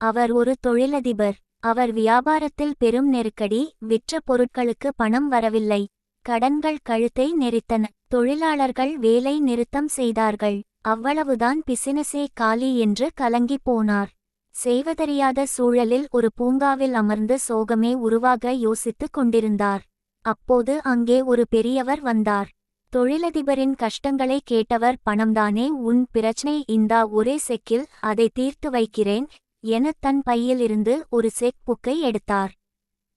அவர் ஒரு தொழிலதிபர். அவர் வியாபாரத்தில் பெரும் நெருக்கடி விற்ற பொருட்களுக்கு பணம் வரவில்லை. கடன்கள் கழுத்தை நெரித்தன. தொழிலாளர்கள் வேலை நிறுத்தம் செய்தார்கள். அவ்வளவுதான் பிசினஸே காலி என்று கலங்கிப் போனார். செய்வதறியாத சூழலில் ஒரு பூங்காவில் அமர்ந்து சோகமே உருவாக யோசித்துக் கொண்டிருந்தார். அப்போது அங்கே ஒரு பெரியவர் வந்தார். தொழிலதிபரின் கஷ்டங்களை கேட்டவர் பணம்தானே உன் பிரச்சனை இந்தா ஒரே செக்கில் அதை தீர்த்து வைக்கிறேன் என தன் பையிலிருந்து ஒரு செக் புக்கை எடுத்தார்.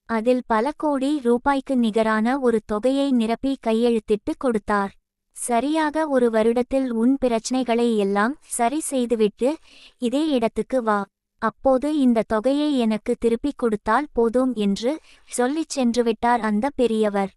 அதில் பல கோடி ரூபாய்க்கு நிகரான ஒரு தொகையை நிரப்பி கையெழுத்திட்டு கொடுத்தார். சரியாக ஒரு வருடத்தில் உன் பிரச்சனைகளை எல்லாம் சரி செய்துவிட்டு இதே இடத்துக்கு வா. அப்போது இந்த தொகையை எனக்கு திருப்பிக் கொடுத்தால் போதும் என்று சொல்லிச் சென்றுவிட்டார் அந்த பெரியவர்.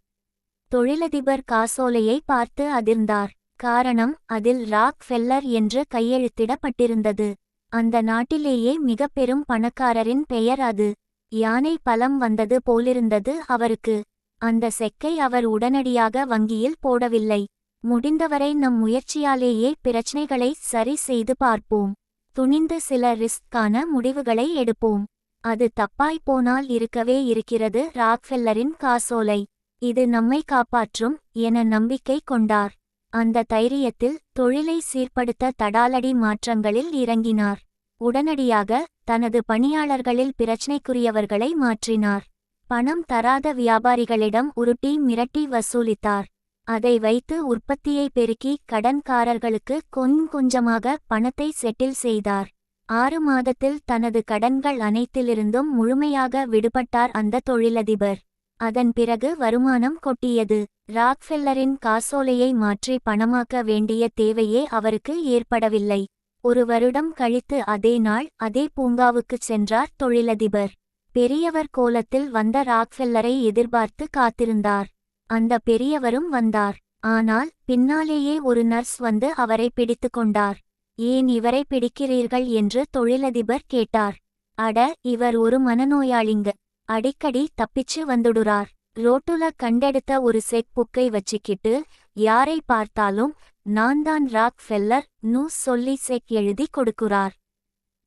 தொழிலதிபர் காசோலையை பார்த்து அதிர்ந்தார். காரணம் அதில் ராக் ஃபெல்லர் என்று கையெழுத்திடப்பட்டிருந்தது. அந்த நாட்டிலேயே மிக பெரும் பணக்காரரின் பெயர் அது. யானை பலம் வந்தது போலிருந்தது அவருக்கு. அந்த செக்கை அவர் உடனடியாக வங்கியில் போடவில்லை. முடிந்தவரை நம் முயற்சியாலேயே பிரச்சனைகளை சரி செய்து பார்ப்போம். துணிந்து சில ரிஸ்க்கான முடிவுகளை எடுப்போம். அது தப்பாய் போனால் இருக்கவே இருக்கிறது ராக்ஃபெல்லரின் காசோலை. இது நம்மை காப்பாற்றும் என நம்பிக்கை கொண்டார். அந்த தைரியத்தில் தொழிலை சீர்படுத்த தடாலடி மாற்றங்களில் இறங்கினார். உடனடியாக தனது பணியாளர்களில் பிரச்சினைக்குரியவர்களை மாற்றினார். பணம் தராத வியாபாரிகளிடம் உருட்டி மிரட்டி வசூலித்தார். அதை வைத்து உற்பத்தியை பெருக்கி கடன்காரர்களுக்கு கொஞ்சம் கொஞ்சமாக பணத்தை செட்டில் செய்தார். ஆறு மாதத்தில் தனது கடன்கள் அனைத்திலிருந்தும் முழுமையாக விடுபட்டார் அந்த தொழிலதிபர். அதன் பிறகு வருமானம் கொட்டியது. ராக்ஃபெல்லரின் காசோலையை மாற்றி பணமாக்க வேண்டிய தேவையே அவருக்கு ஏற்படவில்லை. ஒரு வருடம் கழித்து அதே நாள் அதே பூங்காவுக்குச் சென்றார் தொழிலதிபர். பெரியவர் கோலத்தில் வந்த ராக்ஃபெல்லரை எதிர்பார்த்து காத்திருந்தார். அந்த பெரியவரும் வந்தார். ஆனால் பின்னாலேயே ஒரு நர்ஸ் வந்து அவரை பிடித்து கொண்டார். ஏன் இவரை பிடிக்கிறீர்கள்? என்று தொழிலதிபர் கேட்டார். அட இவர் ஒரு மனநோயாளிங்க. அடிக்கடி தப்பிச்சு வந்துடுறார். ரோட்டுல கண்டெடுத்த ஒரு செக் புக்கை வச்சுக்கிட்டு யாரை பார்த்தாலும் நான் தான் ராக் ஃபெல்லர் நூ சொல்லி செக் எழுதி கொடுக்குறார்.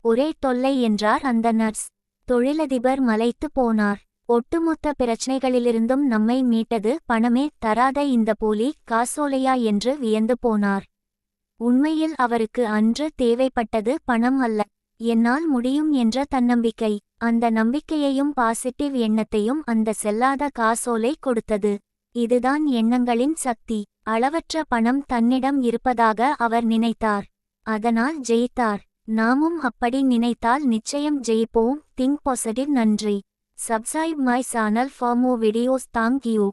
ஒரே தொல்லை என்றார் அந்த நர்ஸ். தொழிலதிபர் மலைத்து போனார். ஒட்டுமொத்த பிரச்சனைகளிலிருந்தும் நம்மை மீட்டது பணமே தராத இந்த போலி காசோலையா என்று வியந்து போனார். உண்மையில் அவருக்கு அன்று தேவைப்பட்டது பணம் அல்ல. என்னால் முடியும் என்ற தன்னம்பிக்கை. அந்த நம்பிக்கையையும் பாசிட்டிவ் எண்ணத்தையும் அந்த செல்லாத காசோலை கொடுத்தது. இதுதான் எண்ணங்களின் சக்தி. அளவற்ற பணம் தன்னிடம் இருப்பதாக அவர் நினைத்தார். அதனால் ஜெயித்தார். நாமும் அப்படி நினைத்தால் நிச்சயம் ஜெயிப்போம். திங்க் பாசிட்டிவ் நன்றி. Subscribe my channel for more videos. Thank you